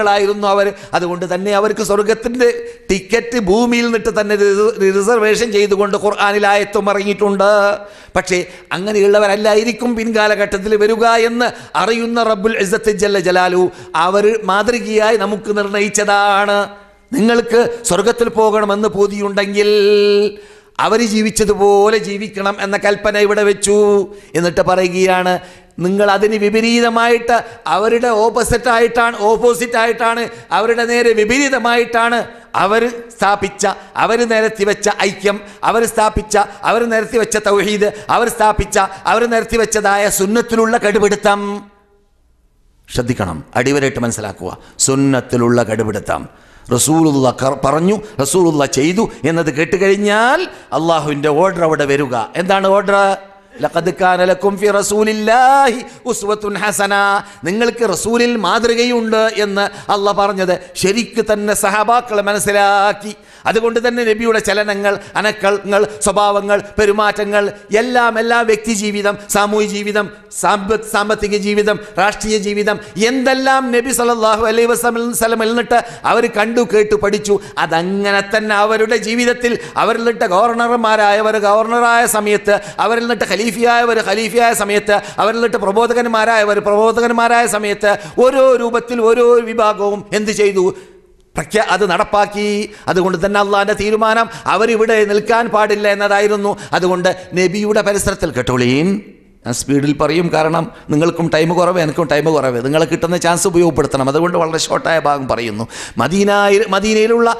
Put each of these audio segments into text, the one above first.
മക്കളായിരുന്നു അവർ. അതുകൊണ്ട് തന്നെ അവർക്ക് സ്വർഗത്തിന്റെ ടിക്കറ്റ് ഭൂമിയിൽ നിന്നിട്ട് തന്നെ റിസ- റിസർവേഷൻ ചെയ്തുകൊണ്ട് ഖുർആാനിലായത്വം ഇറങ്ങിയിട്ടുണ്ട്. പക്ഷേ അങ്ങനെയുള്ളവരല്ലായിരിക്കും പിൻകാലഘട്ടത്തിൽ വരിക എന്ന് അറിയുന്ന റബ്ബുൽ ഇസത്ത് ജല്ല ജലാലു അവർ മാതൃകയായി നമുക്ക് നിർണയിച്ചതാണ്. നിങ്ങൾക്ക് സ്വർഗത്തിൽ പോകണമെന്ന് പൂതിയുണ്ടെങ്കിൽ അവർ ജീവിച്ചതുപോലെ ജീവിക്കണം എന്ന കൽപ്പന ഇവിടെ വെച്ചു. എന്നിട്ട് പറയുകയാണ് നിങ്ങൾ അതിന് വിപരീതമായിട്ട് അവരുടെ ഓപ്പോസിറ്റായിട്ടാണ് ഓപ്പോസിറ്റായിട്ടാണ് അവരുടെ നേരെ വിപരീതമായിട്ടാണ് അവർ സ്ഥാപിച്ച അവർ നിരത്തി വെച്ച ഐക്യം അവർ സ്ഥാപിച്ച അവർ നിരത്തി വെച്ച തൗഹീദ് അവർ സ്ഥാപിച്ച അവർ നിരത്തി വെച്ചതായ സുന്നത്തിലുള്ള കടുപിടുത്തം. ശ്രദ്ധിക്കണം അടിവരായിട്ട് മനസ്സിലാക്കുക. സുന്നത്തിലുള്ള കടുപിടുത്തം. റസൂലുള്ള പറഞ്ഞു റസൂലുള്ള ചെയ്തു എന്നത് കേട്ടുകഴിഞ്ഞാൽ അള്ളാഹുവിന്റെ ഓർഡർ അവിടെ വരിക. എന്താണ് ഓർഡർ? ലഖദ് കാന ലക്കും ഫി റസൂലില്ലാഹി ഉസ്വത്തുൻ ഹസന. നിങ്ങൾക്ക് റസൂലിൽ മാതൃകയുണ്ട് എന്ന് അള്ളാഹ് പറഞ്ഞത്. ശരിക്ക് തന്നെ സഹബാക്കളെ മനസ്സിലാക്കി. അതുകൊണ്ട് തന്നെ നബിയുടെ ചലനങ്ങൾ അനക്കങ്ങൾ സ്വഭാവങ്ങൾ പെരുമാറ്റങ്ങൾ എല്ലാം എല്ലാ വ്യക്തി ജീവിതം സാമൂഹ്യ ജീവിതം സാമ്പ സാമ്പത്തിക ജീവിതം രാഷ്ട്രീയ ജീവിതം എന്തെല്ലാം നബി സല്ലല്ലാഹു അലൈഹി വസ്ലം എന്നിട്ട് അവർ കണ്ടു കേട്ടു പഠിച്ചു അതങ്ങനെ തന്നെ അവരുടെ ജീവിതത്തിൽ അവരിൽ നിന്നിട്ട് ഗവർണർമാരായവർ ഗവർണറായ സമയത്ത് അവരിൽ നിന്നിട്ട് ഖലീഫിയായവർ ഖലീഫിയായ സമയത്ത് അവരിൽ നിന്നിട്ട് പ്രബോധകന്മാരായവർ പ്രബോധകന്മാരായ സമയത്ത് ഓരോ രൂപത്തിൽ ഓരോ വിഭാഗവും എന്ത് ചെയ്തു? പ്രഖ്യാ അത് നടപ്പാക്കി. അതുകൊണ്ട് തന്നെ അള്ളാഹിന്റെ തീരുമാനം അവരിവിടെ നിൽക്കാൻ പാടില്ല എന്നതായിരുന്നു. അതുകൊണ്ട് നബിയുടെ പരിസരത്തിൽ കേട്ടോളീൻ ഞാൻ സ്പീഡിൽ പറയും കാരണം നിങ്ങൾക്കും ടൈം കുറവ് എനിക്കും ടൈം കുറവ്. നിങ്ങൾ കിട്ടുന്ന ചാൻസ് ഉപയോഗപ്പെടുത്തണം. അതുകൊണ്ട് വളരെ ഷോർട്ടായ ഭാഗം പറയുന്നു. മദീനായി മദീനയിലുള്ള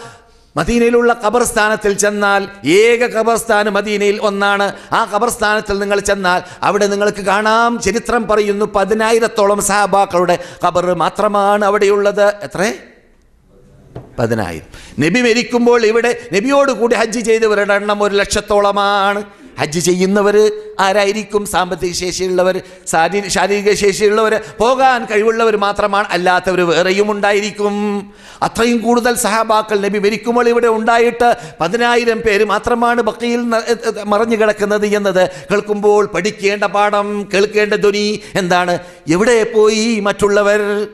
മദീനയിലുള്ള ഖബർസ്ഥാനത്തിൽ ചെന്നാൽ ഏക ഖബർസ്ഥാന് മദീനയിൽ ഒന്നാണ്. ആ ഖബർസ്ഥാനത്തിൽ നിങ്ങൾ ചെന്നാൽ അവിടെ നിങ്ങൾക്ക് കാണാം. ചരിത്രം പറയുന്നു പതിനായിരത്തോളം സഹാബാക്കളുടെ ഖബർ മാത്രമാണ് അവിടെയുള്ളത്. എത്രേ? പതിനായിരം. നബി മരിക്കുമ്പോൾ ഇവിടെ നബിയോട് കൂടി ഹജ്ജ് ചെയ്തവരുടെ എണ്ണം ഒരു ലക്ഷത്തോളമാണ്. ഹജ്ജ് ചെയ്യുന്നവർ ആരായിരിക്കും? സാമ്പത്തിക ശേഷിയുള്ളവർ ശാരീ- ശാരീരിക ശേഷിയുള്ളവർ പോകാൻ കഴിവുള്ളവർ മാത്രമാണ്. അല്ലാത്തവർ വേറെയും ഉണ്ടായിരിക്കും. അത്രയും കൂടുതൽ സഹാബാക്കൾ നബി മരിക്കുമ്പോൾ ഇവിടെ ഉണ്ടായിട്ട് പതിനായിരം പേര് മാത്രമാണ് ബക്കയിൽ മറഞ്ഞു കിടക്കുന്നത് എന്നത് കേൾക്കുമ്പോൾ പഠിക്കേണ്ട പാഠം കേൾക്കേണ്ട ധ്വനി എന്താണ്? എവിടെ പോയി മറ്റുള്ളവർ?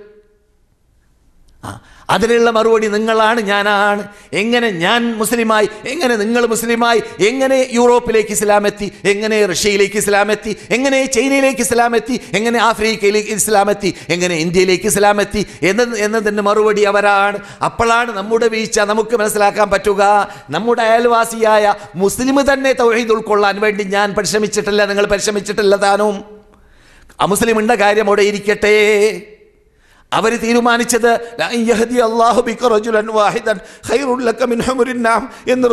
ആ, അതിനുള്ള മറുപടി നിങ്ങളാണ് ഞാനാണ്. എങ്ങനെ ഞാൻ മുസ്ലിമായി എങ്ങനെ നിങ്ങൾ മുസ്ലിമായി എങ്ങനെ യൂറോപ്പിലേക്ക് ഇസ്ലാം എത്തി എങ്ങനെ റഷ്യയിലേക്ക് ഇസ്ലാം എത്തി എങ്ങനെ ചൈനയിലേക്ക് ഇസ്ലാം എത്തി എങ്ങനെ ആഫ്രിക്കയിലേക്ക് ഇസ്ലാം എത്തി എങ്ങനെ ഇന്ത്യയിലേക്ക് ഇസ്ലാം എത്തി എന്ന് എന്നതിന്റെ മറുപടി അവരാണ്. അപ്പോഴാണ് നമ്മുടെ വീഴ്ച നമുക്ക് മനസ്സിലാക്കാൻ പറ്റുക. നമ്മുടെ അയൽവാസിയായ മുസ്ലിം തന്നെ തൊഴിൽ ഉൾക്കൊള്ളാൻ വേണ്ടി ഞാൻ പരിശ്രമിച്ചിട്ടില്ല നിങ്ങൾ പരിശ്രമിച്ചിട്ടില്ല താനും. അമുസ്ലിമിന്റെ കാര്യം അവിടെ ഇരിക്കട്ടെ. അവർ തീരുമാനിച്ചത് "ലാ ഇൻ അല്ലാഹു ബിക റജുലൻ വാഹിദൻ ഖൈറുൻ ലക മിൻ ഹുമുരിൻ എന്ന്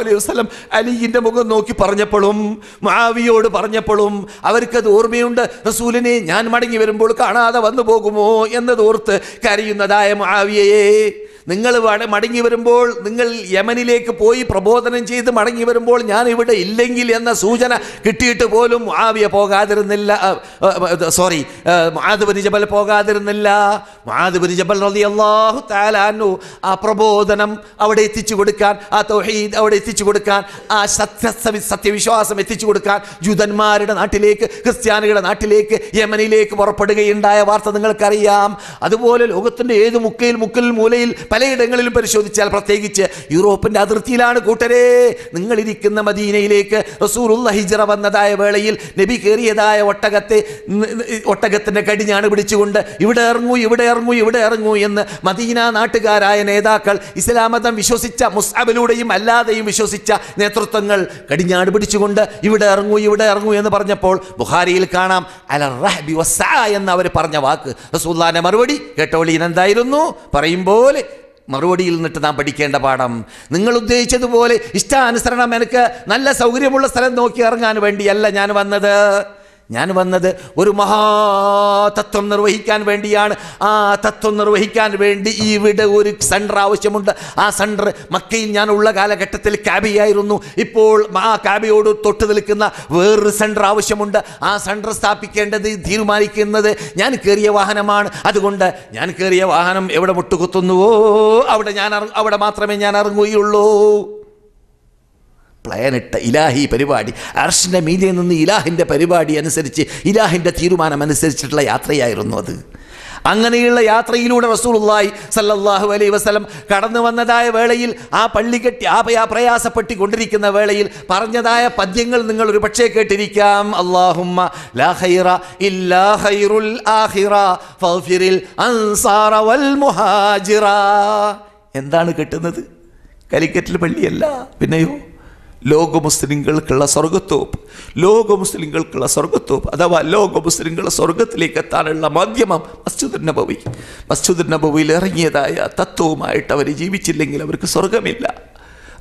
അലൈഹി അലിയിന്റെ മുഖം നോക്കി പറഞ്ഞപ്പോഴും മാവിയോട് പറഞ്ഞപ്പോഴും അവർക്കത് ഓർമ്മയുണ്ട് റസൂലിനെ ഞാൻ മടങ്ങി വരുമ്പോൾ കാണാതെ വന്നു പോകുമോ? എന്നത് ഓർത്ത് കരയുന്നതായ മുആവിയയെ നിങ്ങൾ മടങ്ങി വരുമ്പോൾ നിങ്ങൾ യമനിലേക്ക് പോയി പ്രബോധനം ചെയ്ത് മടങ്ങി വരുമ്പോൾ ഞാൻ ഇവിടെ ഇല്ലെങ്കിൽ എന്ന സൂചന കിട്ടിയിട്ട് പോലും ആവിയ പോകാതിരുന്നില്ല. സോറി മുആദ് ജബൽ പോകാതിരുന്നില്ല. മുആദ് ജബൽ തആല അൻഹു ആ പ്രബോധനം അവിടെ എത്തിച്ചു കൊടുക്കാൻ ആ തൊഹീദ് അവിടെ എത്തിച്ചു കൊടുക്കാൻ ആ സത്യ സത്യവിശ്വാസം എത്തിച്ചു കൊടുക്കാൻ ജൂതന്മാരുടെ നാട്ടിലേക്ക് ക്രിസ്ത്യാനികളുടെ നാട്ടിലേക്ക് യമനിലേക്ക് പുറപ്പെടുകയുണ്ടായ വാർത്ത നിങ്ങൾക്കറിയാം. അതുപോലെ ലോകത്തിന്റെ ഏത് മുക്കയിൽ മുക്കിൽ മൂലയിൽ പലയിടങ്ങളിലും പരിശോധിച്ചാൽ പ്രത്യേകിച്ച് യൂറോപ്പിന്റെ അതിർത്തിയിലാണ് കൂട്ടരെ. നിങ്ങളിരിക്കുന്ന മദീനയിലേക്ക് റസൂലുള്ള ഹിജറ വന്നതായ വേളയിൽ നബി കയറിയതായ ഒട്ടകത്തെ ഒട്ടകത്തിന്റെ കടിഞ്ഞാണ് പിടിച്ചുകൊണ്ട് ഇവിടെ ഇറങ്ങൂ ഇവിടെ ഇറങ്ങൂ ഇവിടെ ഇറങ്ങൂ എന്ന് മദീന നാട്ടുകാരായ നേതാക്കൾ ഇസ്ലാമതം വിശ്വസിച്ച മുസ്അബിലൂടെയും അല്ലാതെയും വിശ്വസിച്ച നേതൃത്വങ്ങൾ കടിഞ്ഞാട് പിടിച്ചുകൊണ്ട് ഇവിടെ ഇറങ്ങൂ ഇവിടെ ഇറങ്ങൂ എന്ന് പറഞ്ഞപ്പോൾ ബുഹാരിയിൽ കാണാം അല റഹബി വസ എന്ന് അവർ പറഞ്ഞ വാക്ക്. റസൂല്ലാന്റെ മറുപടി കേട്ടോളീൻ എന്തായിരുന്നു പറയും പോലെ മറുപടിയിൽ നിന്നിട്ട് നാം പഠിക്കേണ്ട പാഠം. നിങ്ങൾ ഉദ്ദേശിച്ചതുപോലെ ഇഷ്ടാനുസരണം എനിക്ക് നല്ല സൗകര്യമുള്ള സ്ഥലം നോക്കി ഇറങ്ങാൻ വേണ്ടിയല്ല ഞാൻ വന്നത്. ഞാൻ വന്നത് ഒരു മഹാതത്വം നിർവഹിക്കാൻ വേണ്ടിയാണ്. ആ തത്വം നിർവഹിക്കാൻ വേണ്ടി ഇവിടെ ഒരു സെന്റർ ആവശ്യമുണ്ട്. ആ സെന്റർ മക്കയിൽ ഞാൻ ഉള്ള കാലഘട്ടത്തിൽ കാബിയായിരുന്നു. ഇപ്പോൾ ആ കാബിയോട് തൊട്ട് നിൽക്കുന്ന വേറൊരു സെന്റർ ആവശ്യമുണ്ട്. ആ സെന്റർ സ്ഥാപിക്കേണ്ടത് തീരുമാനിക്കുന്നത് ഞാൻ കയറിയ വാഹനമാണ്. അതുകൊണ്ട് ഞാൻ കയറിയ വാഹനം എവിടെ മുട്ടുകുത്തുന്നുവോ? അവിടെ ഞാൻ അവിടെ മാത്രമേ ഞാൻ ഇറങ്ങുകയുള്ളൂ. പ്ലാനിട്ട ഇലാഹി പരിപാടി. അർഷിന്റെ മീതിയിൽ നിന്ന് ഇലാഹിന്റെ പരിപാടി അനുസരിച്ച് ഇലാഹിന്റെ തീരുമാനം അനുസരിച്ചിട്ടുള്ള യാത്രയായിരുന്നു അത്. അങ്ങനെയുള്ള യാത്രയിലൂടെ റസൂലുള്ളാഹി സല്ലല്ലാഹു അലൈ വസല്ലം കടന്നു വന്നതായ വേളയിൽ ആ പള്ളി കെട്ടി ആ ആ പ്രയാസപ്പെട്ടിക്കൊണ്ടിരിക്കുന്ന വേളയിൽ പറഞ്ഞതായ പദ്യങ്ങൾ നിങ്ങൾ ഒരു പക്ഷേ കേട്ടിരിക്കാം. അല്ലാഹുമ്മ ലാ ഖൈറ ഇല്ലാ ഖൈറുൽ ഫഗ്ഫിറിൽ അൻസാറ വൽ മുഹാജിറ. എന്താണ് കിട്ടുന്നത്? കലിക്കറ്റിൽ പള്ളിയല്ല പിന്നെയോ? ലോക മുസ്ലിങ്ങൾക്കുള്ള സ്വർഗത്തോപ്പ് ലോക മുസ്ലിങ്ങൾക്കുള്ള സ്വർഗത്തോപ്പ് അഥവാ ലോക മുസ്ലിങ്ങൾ സ്വർഗത്തിലേക്ക് എത്താനുള്ള മാധ്യമം മസ്ജിദ് നബവി. മസ്ജിദ് നബവിയിൽ ഇറങ്ങിയതായ തത്വവുമായിട്ട് അവർ ജീവിച്ചില്ലെങ്കിൽ അവർക്ക് സ്വർഗമില്ല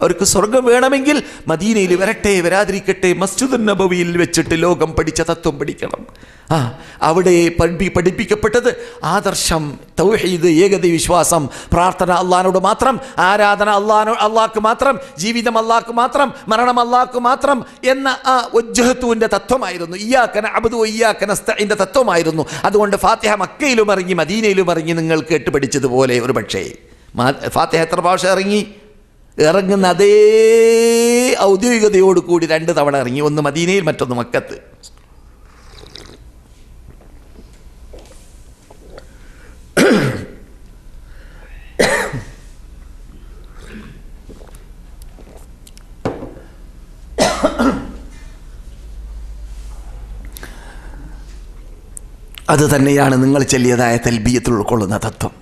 അവർക്ക് സ്വർഗം വേണമെങ്കിൽ മദീനയിൽ വരട്ടെ വരാതിരിക്കട്ടെ മസ്ജിദ് നബവിയിൽ വെച്ചിട്ട് ലോകം പഠിച്ച തത്വം പഠിക്കണം. ആ അവിടെ പഠി പഠിപ്പിക്കപ്പെട്ടത് ആദർശം തൗഹീദ് ഏകത വിശ്വാസം പ്രാർത്ഥന അള്ളഹാനോട് മാത്രം ആരാധന അള്ളഹാനോ അള്ളാഹ്ക്ക് മാത്രം ജീവിതം അള്ളാഹ്ക്ക് മാത്രം മരണം അള്ളാഹ്ക്ക് മാത്രം എന്ന ആ ഒജ്ജഹത്തുവിന്റെ തത്വമായിരുന്നു. ഇയാക്കന അബുദു ഇയ്യാക്കന സ്തഇന്റെ തത്വമായിരുന്നു. അതുകൊണ്ട് ഫാത്തിഹ മക്കയിലും ഇറങ്ങി മദീനയിലും ഇറങ്ങി നിങ്ങൾ കേട്ട് പഠിച്ചതുപോലെ ഒരു പക്ഷേ. ഫാത്തിഹ എത്ര ഭാഷ ഇറങ്ങി? ഇറങ്ങുന്ന അതേ ഔദ്യോഗികതയോട് കൂടി രണ്ട് തവണ ഇറങ്ങി. ഒന്ന് മദീനയിൽ മറ്റൊന്ന് മക്കത്ത്. അത് തന്നെയാണ് നിങ്ങൾ ചെല്ലിയതായ തൽബീയത്തിൽ ഉൾക്കൊള്ളുന്ന തത്വം.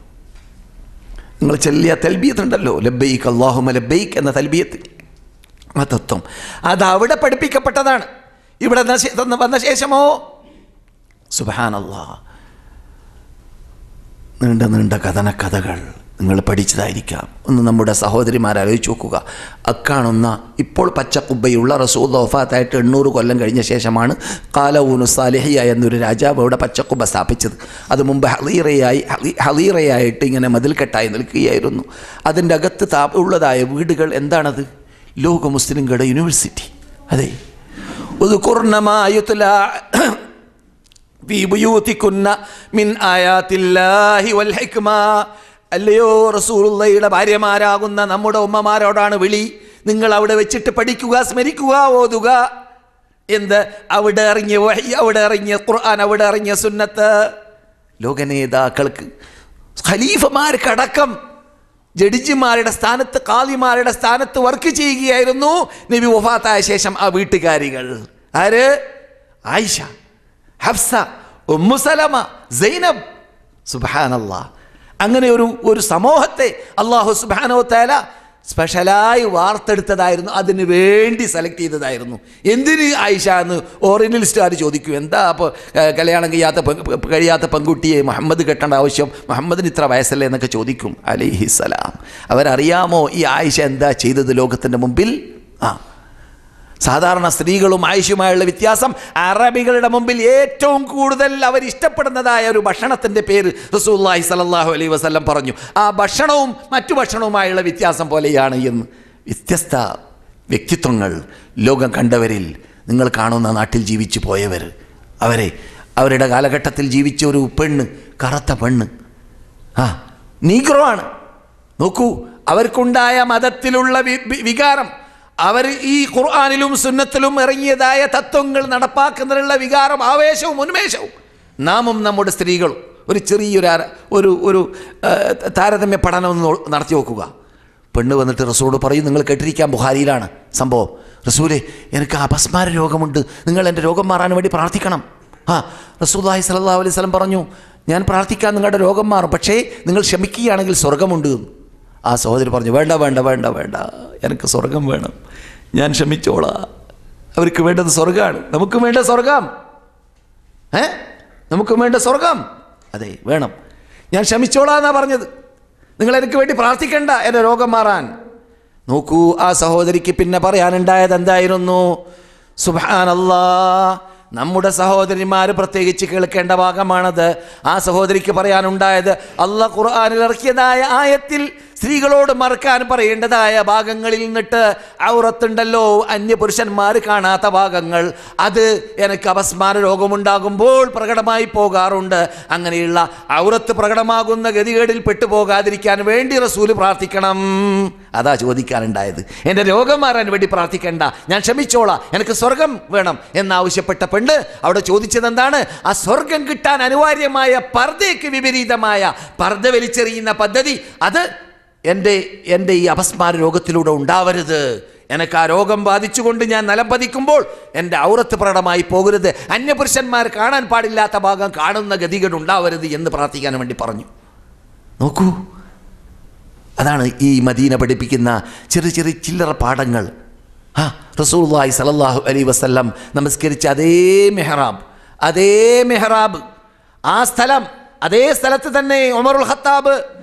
നിങ്ങൾ ചെല്ലിയ തൽബിയത്ത് ഉണ്ടല്ലോ ലബൈക്ക് അള്ളാഹുമ ലബ്ബൈക്ക് എന്ന തൽബിയത്ത്. ആ തത്വം. അത് അവിടെ പഠിപ്പിക്കപ്പെട്ടതാണ്. ഇവിടെ വന്ന ശേഷമോ? സുബാനല്ലാ നീണ്ട നീണ്ട കഥന കഥകൾ. നിങ്ങൾ പഠിച്ചതായിരിക്കാം. ഒന്ന് നമ്മുടെ സഹോദരിമാർ ആലോചിച്ച് നോക്കുക. അക്കാണുന്ന ഇപ്പോൾ പച്ചക്കുബ്ബയുള്ള റസൂൽ വഫാത്തായിട്ട് എണ്ണൂറ് കൊല്ലം കഴിഞ്ഞ ശേഷമാണ് കാലവൂനു സാലിഹിയ എന്നൊരു രാജാവ് അവിടെ പച്ചക്കുബ്ബ സ്ഥാപിച്ചത്. അത് മുമ്പ് ഹലീറയായി ഹലി- ഹലീറയായിട്ട് ഇങ്ങനെ മതിൽക്കെട്ടായി നിൽക്കുകയായിരുന്നു. അതിന്റെ അകത്ത് താ ഉള്ളതായ വീടുകൾ എന്താണത്? ലോക മുസ്ലിങ്ങളുടെ യൂണിവേഴ്സിറ്റി. അതെ. ഫീ ബുയൂത്തിക്കുന്ന മിൻ ആയാത്തില്ലാഹി വൽ ഹിക്മ. അല്ലയോ റസൂറുള്ളയുടെ ഭാര്യമാരാകുന്ന നമ്മുടെ ഉമ്മമാരോടാണ് വിളി. നിങ്ങൾ അവിടെ വെച്ചിട്ട് പഠിക്കുക സ്മരിക്കുക ഓതുക. എന്ത്? അവിടെ ഇറങ്ങിയ വഹി അവിടെ ഇറങ്ങിയ ഖുർആൻ അവിടെ ഇറങ്ങിയ സുന്നത്ത്. ലോകനേതാക്കൾക്ക് ഖലീഫമാർക്കടക്കം ജഡ്ജിമാരുടെ സ്ഥാനത്ത് കാലിമാരുടെ സ്ഥാനത്ത് വർക്ക് ചെയ്യുകയായിരുന്നു. നബി വഫാത്തായ ശേഷം ആ വീട്ടുകാരികൾ. ആര്? ആയിഷ ഹഫ്സ ഉമ്മുസലമ സൈനബ്. സുബാനല്ലാ അങ്ങനെ ഒരു ഒരു സമൂഹത്തെ അള്ളാഹു സുബാനോ തേല സ്പെഷ്യലായി വാർത്തെടുത്തതായിരുന്നു. അതിന് വേണ്ടി സെലക്ട് ചെയ്തതായിരുന്നു. എന്തിന് ആയിഷ എന്ന് ഓറിയനലിസ്റ്റുകാർ ചോദിക്കും. എന്താ അപ്പോൾ കല്യാണം കഴിയാത്ത കഴിയാത്ത പെൺകുട്ടിയെ മുഹമ്മദ് കെട്ടേണ്ട ആവശ്യം? മുഹമ്മദിന് ഇത്ര വയസ്സല്ലേ എന്നൊക്കെ ചോദിക്കും. അലിഹിസലാം അവരറിയാമോ ഈ ആയിഷ എന്താ ചെയ്തത് ലോകത്തിന്റെ മുമ്പിൽ? ആ. സാധാരണ സ്ത്രീകളും ആയുഷുമായുള്ള വ്യത്യാസം അറബികളുടെ മുമ്പിൽ ഏറ്റവും കൂടുതൽ അവർ ഇഷ്ടപ്പെടുന്നതായ ഒരു ഭക്ഷണത്തിന്റെ പേര് റസൂല്ലാഹി സലല്ലാഹു അലൈ വസ്ലം പറഞ്ഞു. ആ ഭക്ഷണവും മറ്റു ഭക്ഷണവുമായുള്ള വ്യത്യാസം പോലെയാണ് എന്ന്. വ്യത്യസ്ത വ്യക്തിത്വങ്ങൾ ലോകം കണ്ടവരിൽ നിങ്ങൾ കാണുന്ന നാട്ടിൽ ജീവിച്ചു പോയവർ. അവരെ അവരുടെ കാലഘട്ടത്തിൽ ജീവിച്ച ഒരു പെണ്ണ് കറുത്ത പെണ്ണ്. ആ നീഗ്രോ ആണ്. നോക്കൂ അവർക്കുണ്ടായ മതത്തിലുള്ള വികാരം. അവർ ഈ ഖുർആാനിലും സുന്നത്തിലും ഇറങ്ങിയതായ തത്വങ്ങൾ നടപ്പാക്കുന്നതിനുള്ള വികാരം ആവേശവും ഉന്മേഷവും. നാമും നമ്മുടെ സ്ത്രീകളും ഒരു ചെറിയൊരു ഒരു ഒരു താരതമ്യ പഠനം നടത്തി നോക്കുക. പെണ്ണ് വന്നിട്ട് റസൂലോട് പറയും നിങ്ങൾ കേട്ടിരിക്കാൻ ബുഹാരിയിലാണ് സംഭവം. റസൂലെ എനിക്ക് അപസ്മാര രോഗമുണ്ട്. നിങ്ങൾ എന്റെ രോഗം മാറാൻ വേണ്ടി പ്രാർത്ഥിക്കണം. ആ റസൂല്ലാഹി സല്ലല്ലാഹു അലൈഹി സ്വലം പറഞ്ഞു ഞാൻ പ്രാർത്ഥിക്കാൻ നിങ്ങളുടെ രോഗം മാറും. പക്ഷേ നിങ്ങൾ ക്ഷമിക്കുകയാണെങ്കിൽ സ്വർഗമുണ്ട്. ആ സഹോദരി പറഞ്ഞു വേണ്ട വേണ്ട വേണ്ട വേണ്ട. എനിക്ക് സ്വർഗം വേണം. ഞാൻ ക്ഷമിച്ചോളാം. അവർക്ക് വേണ്ടത് സ്വർഗമാണ് നമുക്ക് വേണ്ട സ്വർഗം. ഏ? നമുക്ക് വേണ്ട സ്വർഗം. അതെ വേണം. ഞാൻ ക്ഷമിച്ചോളാം എന്നാ പറഞ്ഞത്. നിങ്ങൾ എനിക്ക് വേണ്ടി പ്രാർത്ഥിക്കണ്ട എന്റെ രോഗം മാറാൻ. നോക്കൂ ആ സഹോദരിക്ക് പിന്നെ പറയാനുണ്ടായത് എന്തായിരുന്നു? സുബാനല്ലാ നമ്മുടെ സഹോദരിമാർ പ്രത്യേകിച്ച് കേൾക്കേണ്ട ഭാഗമാണത്. ആ സഹോദരിക്ക് പറയാനുണ്ടായത് അല്ല ഖുർആാനിൽ ഇറക്കിയതായ ആയത്തിൽ സ്ത്രീകളോട് മറക്കാൻ പറയേണ്ടതായ ഭാഗങ്ങളിൽ നിന്നിട്ട് ഔറത്തുണ്ടല്ലോ അന്യപുരുഷന്മാർ കാണാത്ത ഭാഗങ്ങൾ. അത് എനിക്ക് അപസ്മാര രോഗമുണ്ടാകുമ്പോൾ പ്രകടമായി പോകാറുണ്ട്. അങ്ങനെയുള്ള ഔറത്ത് പ്രകടമാകുന്ന ഗതികേടിൽ പെട്ടുപോകാതിരിക്കാൻ വേണ്ടി റസൂൽ പ്രാർത്ഥിക്കണം. അതാ ചോദിക്കാനുണ്ടായത്. എന്റെ രോഗം മാറാൻ വേണ്ടി പ്രാർത്ഥിക്കേണ്ട. ഞാൻ ക്ഷമിച്ചോളാം. എനിക്ക് സ്വർഗം വേണം എന്നാവശ്യപ്പെട്ട പെണ്ണ് അവിടെ ചോദിച്ചത് എന്താണ് ആ സ്വർഗം കിട്ടാൻ അനിവാര്യമായ പർദ്ദയ്ക്ക് വിപരീതമായ പർദ്ദ വലിച്ചെറിയുന്ന പദ്ധതി. അത് എന്റെ എന്റെ ഈ അപസ്മാര രോഗത്തിലൂടെ ഉണ്ടാവരുത്. എനിക്ക് ആ രോഗം ബാധിച്ചുകൊണ്ട് ഞാൻ നിലം പതിക്കുമ്പോൾ എന്റെ ഔറത്ത് പ്രകടമായി പോകരുത്. അന്യപുരുഷന്മാർ കാണാൻ പാടില്ലാത്ത ഭാഗം കാണുന്ന ഗതികൾ ഉണ്ടാവരുത് എന്ന് പ്രാർത്ഥിക്കാൻ വേണ്ടി പറഞ്ഞു. നോക്കൂ. അതാണ് ഈ മദീന പഠിപ്പിക്കുന്ന ചെറിയ ചെറിയ ചില്ലറ പാഠങ്ങൾ. ആ റസൂൽല്ലാഹി സലല്ലാഹു അലൈ വസല്ലം നമസ്കരിച്ച അതേ മെഹ്റാബ് അതേ മെഹ്റാബ്. ആ സ്ഥലം അതേ സ്ഥലത്ത് തന്നെ ഉമറുൽ ഖത്താബ്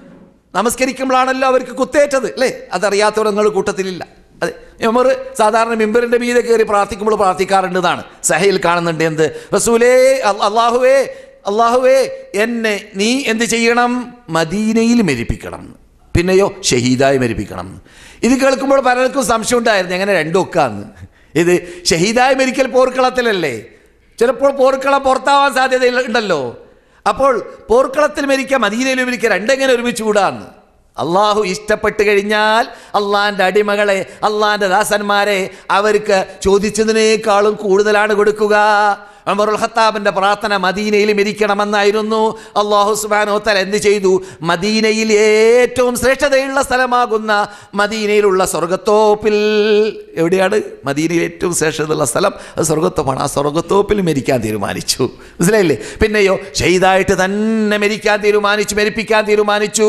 നമസ്കരിക്കുമ്പോഴാണല്ലോ അവർക്ക് കുത്തേറ്റത് അല്ലേ? അതറിയാത്തവർ നിങ്ങൾ കൂട്ടത്തിലില്ല. അതെ. ഉമർ സാധാരണ മെമ്പറിന്റെ മീതെ കയറി പ്രാർത്ഥിക്കുമ്പോൾ പ്രാർത്ഥിക്കാറുണ്ടെന്നാണ് സഹയിൽ കാണുന്നുണ്ട് എന്ത്? റസൂലേ അള്ളാഹുവേ അള്ളാഹുവേ എന്നെ നീ എന്ത് ചെയ്യണം? മദീനയിൽ മരിപ്പിക്കണം. പിന്നെയോ ഷഹീദായി മരിപ്പിക്കണം. ഇത് കേൾക്കുമ്പോൾ പലർക്കും സംശയം ഉണ്ടായിരുന്നു. എങ്ങനെ രണ്ടൊക്കാന്ന് ഇത് ഷഹീദായി മരിക്കൽ പോർക്കളത്തിലല്ലേ? ചിലപ്പോൾ പോർക്കളം പുറത്താവാൻ സാധ്യത ഉണ്ടല്ലോ. അപ്പോൾ പോർക്കളത്തിൽ മരിക്കുക മദീനയിൽ മരിക്കുക രണ്ടെങ്ങനെ ഒരുമിച്ച് കൂടാന്ന്. അള്ളാഹു ഇഷ്ടപ്പെട്ട് കഴിഞ്ഞാൽ അള്ളാന്റെ അടിമകളെ അള്ളാന്റെ ദാസന്മാരെ അവർക്ക് ചോദിച്ചതിനേക്കാളും കൂടുതലാണ് കൊടുക്കുക. അമറുൽ ഹത്താബിന്റെ പ്രാർത്ഥന മദീനയിൽ മരിക്കണമെന്നായിരുന്നു. അള്ളാഹു സുബാനോത്തൽ എന്ത് ചെയ്തു? മദീനയിൽ ഏറ്റവും ശ്രേഷ്ഠതയുള്ള സ്ഥലമാകുന്ന മദീനയിലുള്ള സ്വർഗത്തോപ്പിൽ എവിടെയാണ്? മദീനയിൽ ഏറ്റവും ശ്രേഷ്ഠതയുള്ള സ്ഥലം അത് സ്വർഗത്തോപ്പാണ് ആ സ്വർഗത്തോപ്പിൽ മരിക്കാൻ തീരുമാനിച്ചു. മനസ്സിലായില്ലേ? പിന്നെയോ ചെയ്തായിട്ട് തന്നെ മരിക്കാൻ തീരുമാനിച്ചു മരിപ്പിക്കാൻ തീരുമാനിച്ചു.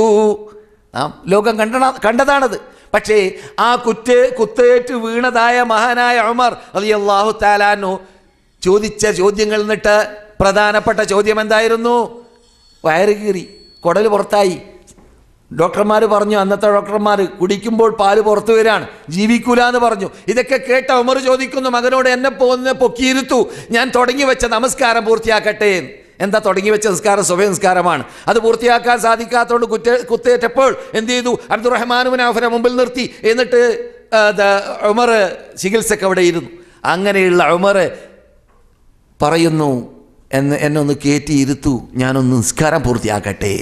നാം ലോകം കണ്ട കണ്ടതാണത്. പക്ഷേ ആ കുറ്റ് കുത്തേറ്റ് വീണതായ മഹാനായ ഉമർ അലിയല്ലാഹു താലാനു ചോദിച്ച ചോദ്യങ്ങൾ എന്നിട്ട് പ്രധാനപ്പെട്ട ചോദ്യം എന്തായിരുന്നു? വയറ് കീറി കുടൽ പുറത്തായി. ഡോക്ടർമാർ പറഞ്ഞു അന്നത്തെ ഡോക്ടർമാർ കുടിക്കുമ്പോൾ പാൽ പുറത്തു വരാണ് ജീവിക്കൂല എന്ന് പറഞ്ഞു. ഇതൊക്കെ കേട്ട ഉമർ ചോദിക്കുന്നു മകനോട് എന്നെ പോകുന്ന പൊക്കിയിരുത്തു ഞാൻ തുടങ്ങി വെച്ച നമസ്കാരം പൂർത്തിയാക്കട്ടെ. എന്താ തുടങ്ങി വെച്ച നിസ്കാരം? സ്വഭ നിസ്കാരമാണ് അത് പൂർത്തിയാക്കാൻ സാധിക്കാത്തതുകൊണ്ട് കുറ്റ കുത്തേറ്റപ്പോൾ എന്ത് ചെയ്തു? അബ്ദുറഹ്മാനുവിനെ അവരെ മുമ്പിൽ നിർത്തി. എന്നിട്ട് ഉമർ ചികിത്സക്ക് അവിടെ ഇരുന്നു. അങ്ങനെയുള്ള ഉമർ പറയുന്നു എന്ന് എന്നെ ഒന്ന് കയറ്റി ഇരുത്തു ഞാനൊന്ന് നിസ്കാരം പൂർത്തിയാക്കട്ടെ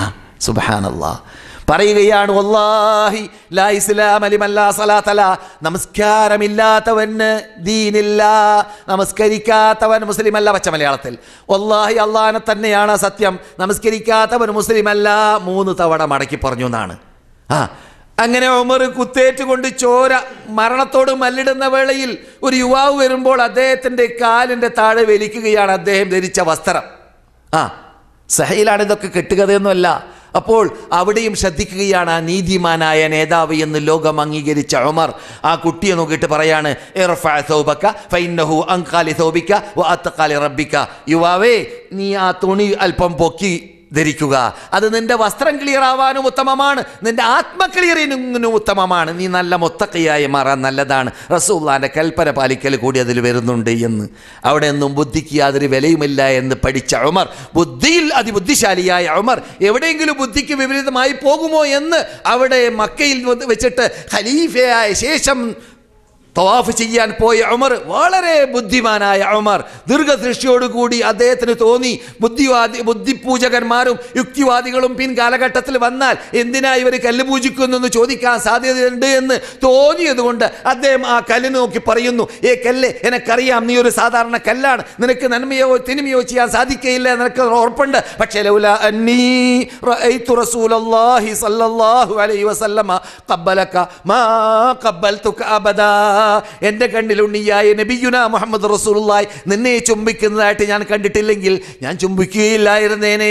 ആ സുബാനല്ലാ പറയുകയാണ് വല്ലാഹി ലാ ഇസ്ലാം അലിമല്ല സലാത്തല നമസ്കാരമില്ലാത്തവന് ദീനില്ല നമസ്കരിക്കാത്തവൻ മുസ്ലിമല്ല പച്ച മലയാളത്തിൽ. വല്ലാഹി അള്ളഹാനെ തന്നെയാണ് സത്യം. നമസ്കരിക്കാത്തവൻ മുസ്ലിമല്ല മൂന്ന് തവണ മടക്കി പറഞ്ഞു എന്നാണ്. ആ അങ്ങനെ ഉമർ കുത്തേറ്റുകൊണ്ട് ചോര മരണത്തോട് മല്ലിടുന്ന വേളയിൽ ഒരു യുവാവ് വരുമ്പോൾ അദ്ദേഹത്തിന്റെ കാലിന്റെ താഴെ വലിക്കുകയാണ് അദ്ദേഹം ധരിച്ച വസ്ത്രം. ആ സഹയിലാണ് ഇതൊക്കെ കെട്ടുകഥയൊന്നുമല്ല. അപ്പോൾ അവിടെയും ശ്രദ്ധിക്കുകയാണ് ആ നീതിമാനായ നേതാവ് എന്ന് ലോകം അംഗീകരിച്ച ഒമർ ആ കുട്ടിയെ നോക്കിയിട്ട് പറയാണ് "ഇർഫഅ സൗബക ഫഇന്നഹു അൻഖാലി സൗബിക വഅത്ഖാലി റബ്ബിക യുവാവേ നീ ആ തുണി അല്പം പൊക്കി. ധരിക്കുക. അത് നിന്റെ വസ്ത്രം ക്ലിയർ ആവാനും ഉത്തമമാണ്. നിന്റെ ആത്മ ക്ലിയറിനും ഉത്തമമാണ്. നീ നല്ല മൊത്തക്കയായി മാറാൻ നല്ലതാണ്. റസൂള്ളാന്റെ കൽപ്പന പാലിക്കൽ കൂടി അതിൽ വരുന്നുണ്ട് എന്ന്. അവിടെ നിന്നും ബുദ്ധിക്ക് യാതൊരു വിലയുമില്ല എന്ന് പഠിച്ച ഉമർ ബുദ്ധിയിൽ അതിബുദ്ധിശാലിയായ ഉമർ എവിടെയെങ്കിലും ബുദ്ധിക്ക് വിപരീതമായി പോകുമോ എന്ന് അവിടെ മക്കയിൽ വെച്ചിട്ട് ഖലീഫയായ ശേഷം തവാഫ് ചെയ്യാൻ പോയ ഉമർ വളരെ ബുദ്ധിമാനായ ഉമർ. ദീർഘദൃഷ്ടിയോടുകൂടി അദ്ദേഹത്തിന് തോന്നി ബുദ്ധിവാദി ബുദ്ധിപൂജകന്മാരും യുക്തിവാദികളും പിൻകാലഘട്ടത്തിൽ വന്നാൽ എന്തിനാ ഇവർ കല്ല് പൂജിക്കുന്നു എന്ന് ചോദിക്കാൻ സാധ്യതയുണ്ട് എന്ന് തോന്നിയതുകൊണ്ട് അദ്ദേഹം ആ കല്ല് നോക്കി പറയുന്നു ഏ കല്ല് എനക്കറിയാം നീ ഒരു സാധാരണ കല്ലാണ്. നിനക്ക് നന്മയോ തിന്മയോ ചെയ്യാൻ സാധിക്കയില്ല നിനക്ക് ഉറപ്പുണ്ട്. പക്ഷേ റസൂലല്ലാഹി സല്ലല്ലാഹു അലൈഹി വസല്ലമ ഖബ്ബലക മാ ഖബ്ബൽതുക അബദാ. എന്റെ കണ്ണിലുണ്ണിയായ നബിയുന മുഹമ്മദ് റസൂലുള്ളാഹി. നിന്നെ ചുംബിക്കുന്നതായിട്ട് ഞാൻ കണ്ടിട്ടില്ലെങ്കിൽ ഞാൻ ചുംബിക്കുകയില്ലായിരുന്നേനെ.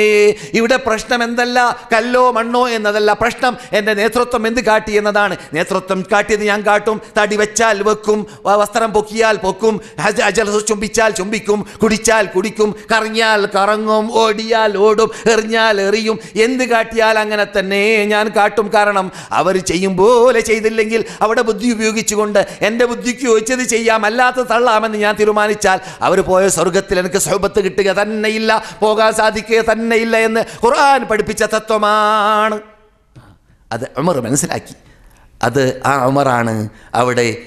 ഇവിടെ പ്രശ്നം എന്തല്ല? കല്ലോ മണ്ണോ എന്നതല്ല പ്രശ്നം. എന്റെ നേതൃത്വം എന്ത് കാട്ടി എന്നതാണ്. നേതൃത്വം കാട്ടിയത് ഞാൻ കാട്ടും. തടി വെച്ചാൽ വെക്കും. വസ്ത്രം പൊക്കിയാൽ പൊക്കും. അജലസ് ചുംബിച്ചാൽ ചുംബിക്കും. കുടിച്ചാൽ കുടിക്കും. കറങ്ങിയാൽ കറങ്ങും. ഓടിയാൽ ഓടും. എറിഞ്ഞാൽ എറിയും. എന്ത് കാട്ടിയാൽ അങ്ങനെ തന്നെ ഞാൻ കാട്ടും. കാരണം അവർ ചെയ്യും പോലെ ചെയ്തില്ലെങ്കിൽ അവിടെ ബുദ്ധി ഉപയോഗിച്ചുകൊണ്ട് എന്റെ ബുദ്ധിക്ക് ചോദിച്ചത് ചെയ്യാം അല്ലാത്ത തള്ളാമെന്ന് ഞാൻ തീരുമാനിച്ചാൽ അവർ പോയ സ്വർഗത്തിൽ എനിക്ക് സൗബത്ത് കിട്ടുക തന്നെയില്ല പോകാൻ സാധിക്കുക തന്നെയില്ല എന്ന് ഖുർആൻ പഠിപ്പിച്ച തത്വമാണ്. അത് അമർ മനസ്സിലാക്കി. അത് ആ അമറാണ് അവിടെ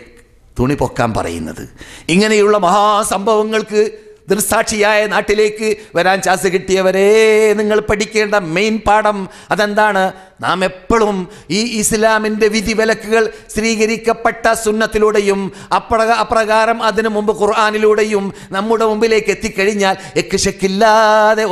തുണി പൊക്കാൻ പറയുന്നത്. ഇങ്ങനെയുള്ള മഹാസംഭവങ്ങൾക്ക് ദൃസാക്ഷിയായ നാട്ടിലേക്ക് വരാൻ ചാൻസ് കിട്ടിയവരെ നിങ്ങൾ പഠിക്കേണ്ട മെയിൻ പാഠം അതെന്താണ്? നാം എപ്പോഴും ഈ ഇസ്ലാമിന്റെ വിധി വിലക്കുകൾ സ്വീകരിക്കപ്പെട്ട സുന്നത്തിലൂടെയും അപ്രക അപ്രകാരം അതിനു മുമ്പ് ഖുർആാനിലൂടെയും നമ്മുടെ മുമ്പിലേക്ക് എത്തിക്കഴിഞ്ഞാൽ എക്കുശക്കില്ലാതെ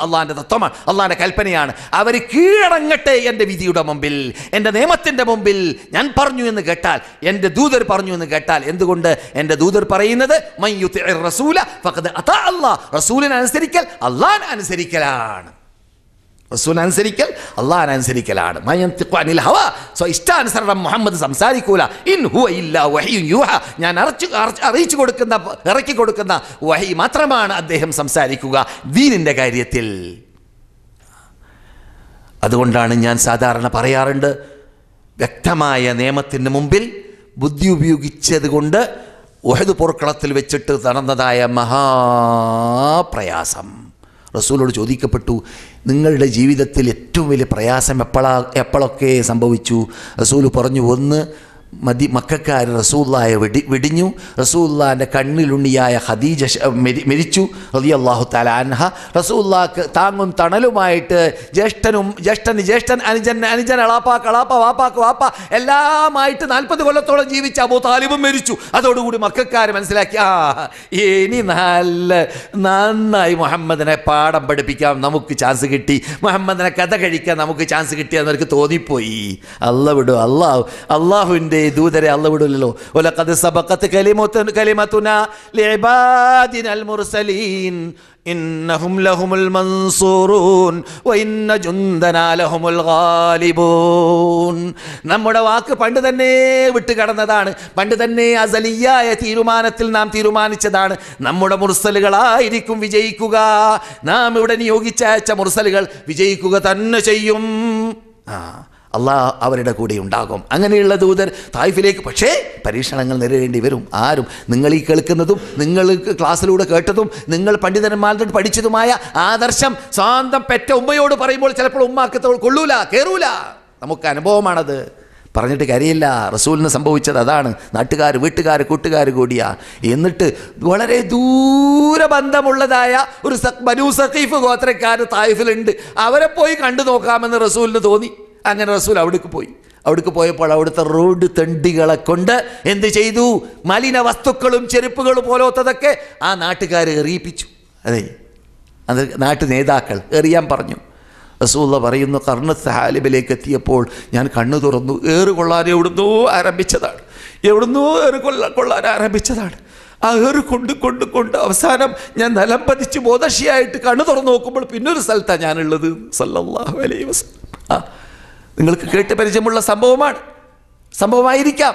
അള്ളാന്റെ തത്വമാണ് അള്ളാന്റെ കൽപ്പനയാണ്. അവർ കീഴടങ്ങട്ടെ എന്റെ വിധിയുടെ മുമ്പിൽ എന്റെ നിയമത്തിന്റെ മുമ്പിൽ ഞാൻ പറഞ്ഞു എന്ന് കേട്ടാൽ എന്റെ ദൂതർ പറഞ്ഞു എന്ന് കേട്ടാൽ എന്തുകൊണ്ട് എന്റെ ദൂതർ പറയുന്നത് റസൂലിനെ അനുസരിക്കൽ അള്ളാൻ അനുസരിക്കലാണ്. റസൂൽ അനുസരിക്കൽ അള്ളാൻ അനുസരിക്കലാണ്. ഇഷ്ടാനുസരണം മുഹമ്മദ് സംസാരിക്കൂല. ഇൻ ഹുവ ഇല്ല വഹിയും ഞാൻ അറച്ച് അറിയിച്ചു കൊടുക്കുന്ന ഇറക്കി കൊടുക്കുന്ന വഹി മാത്രമാണ് അദ്ദേഹം സംസാരിക്കുക. ദീനിന്റെ കാര്യത്തിൽ. അതുകൊണ്ടാണ് ഞാൻ സാധാരണ പറയാറുണ്ട് വ്യക്തമായ നിയമത്തിന് മുമ്പിൽ ബുദ്ധി ഉപയോഗിച്ചത് കൊണ്ട് ഒഹദ് പൊറുക്കളത്തിൽ വെച്ചിട്ട് നടന്നതായ മഹാപ്രയാസം. റസൂലോട് ചോദിക്കപ്പെട്ടു നിങ്ങളുടെ ജീവിതത്തിൽ ഏറ്റവും വലിയ പ്രയാസം എപ്പോഴാ എപ്പോഴൊക്കെ സംഭവിച്ചു? റസൂൽ പറഞ്ഞു ഒന്ന് മതി മക്കാർ റസൂല്ലായെ വെടി വെടിഞ്ഞു. റസൂല്ലാന്റെ കണ്ണിലുണ്ണിയായ ഖദീജ മരിച്ചു. റതി അള്ളാഹു തലാൻഹ റസൂല്ലാക്ക് താങ്ങും തണലുമായിട്ട് ജ്യേഷ്ഠനും ജ്യേഷ്ഠന് ജ്യേഷ്ഠൻ അനുജൻ അനുജൻ അളാപ്പാക്ക് അളാപ്പ വാപ്പാക്ക് വാപ്പ എല്ലാമായിട്ട് നാൽപ്പത് കൊല്ലത്തോളം ജീവിച്ച അബൂ താലിബും മരിച്ചു. അതോടുകൂടി മക്കാർ മനസ്സിലാക്കി ആ ഇനി നല്ല നന്നായി മുഹമ്മദിനെ പാഠം പഠിപ്പിക്കാം നമുക്ക് ചാൻസ് കിട്ടി. മുഹമ്മദിനെ കഥ കഴിക്കാൻ നമുക്ക് ചാൻസ് കിട്ടിയെന്നവർക്ക് തോന്നിപ്പോയി. അല്ല വിടും. അള്ളാഹു അള്ളാഹുവിന്റെ ദൂതരെ അല്ല വിടില്ലല്ലോ ഒലക്കത് സബക്കത്ത് കലിമത്തുന മുർസലീൻ ഇന്നഹും ലഹുമുൽ മൻസൂറൂൻ. വഇന്ന ജുന്ദനാ ലഹുമുൽ നമ്മുടെ വാക്ക് പണ്ട് തന്നെ വിട്ട് കടന്നതാണ്. പണ്ട് തന്നെ അസലിയായ തീരുമാനത്തിൽ നാം തീരുമാനിച്ചതാണ്. നമ്മുടെ മുർസലുകളായിരിക്കും വിജയിക്കുക. നാം ഇവിടെ നിയോഗിച്ചയച്ച മുർസലുകൾ വിജയിക്കുക തന്നെ ചെയ്യും. ആ അള്ളാഹ് അവരുടെ കൂടെ ഉണ്ടാകും. അങ്ങനെയുള്ള ദൂതർ തായ്ഫിലേക്ക് പക്ഷേ പരീക്ഷണങ്ങൾ നേരിടേണ്ടി വരും. ആരും നിങ്ങൾ ഈ കേൾക്കുന്നതും നിങ്ങൾ ക്ലാസ്സിലൂടെ കേട്ടതും നിങ്ങൾ പണ്ഡിതന്മാരുടെ പഠിച്ചതുമായ ആദർശം സ്വന്തം പെറ്റ ഉമ്മയോട് പറയുമ്പോൾ ചിലപ്പോൾ ഉമ്മാക്ക് കൊള്ളൂല കയറൂല നമുക്ക് അനുഭവമാണത്. പറഞ്ഞിട്ട് കാര്യമില്ല. റസൂലിന് സംഭവിച്ചത് അതാണ്. നാട്ടുകാർ വീട്ടുകാർ കൂട്ടുകാർ കൂടിയാ. എന്നിട്ട് വളരെ ദൂര ബന്ധമുള്ളതായ ഒരു ബനൂ സഖീഫ് ഗോത്രക്കാർ തായിഫിലുണ്ട്. അവരെ പോയി കണ്ടു നോക്കാമെന്ന് റസൂലിന് തോന്നി. അങ്ങനെ റസൂൽ അവിടേക്ക് പോയി. അവിടേക്ക് പോയപ്പോൾ അവിടുത്തെ റോഡ് തെണ്ടികളെ കൊണ്ട് എന്ത് ചെയ്തു? മലിന വസ്തുക്കളും ചെരുപ്പുകളും പോലത്തതൊക്കെ ആ നാട്ടുകാർ എറിയിപ്പിച്ചു. അതെ അത് നാട്ടു നേതാക്കൾ എറിയാൻ പറഞ്ഞു. റസൂള്ള പറയുന്നു കർണ സാലിബിലേക്ക് എത്തിയപ്പോൾ ഞാൻ കണ്ണു തുറന്നു. ഏറുകൊള്ളാൻ എവിടുന്നോ ആരംഭിച്ചതാണ്. എവിടുന്നോ ഏറെ കൊള്ള കൊള്ളാൻ ആരംഭിച്ചതാണ്. ആ ഏറ് കൊണ്ട് കൊണ്ട് കൊണ്ട് അവസാനം ഞാൻ നിലം പതിച്ച് ബോധശിയായിട്ട് കണ്ണു തുറന്നു നോക്കുമ്പോൾ പിന്നൊരു സ്ഥലത്താണ് ഞാനുള്ളത്. സല്ലല്ലാഹു അലൈഹി വസ്ലം ആ നിങ്ങൾക്ക് കേട്ട് പരിചയമുള്ള സംഭവമാണ്. സംഭവമായിരിക്കാം.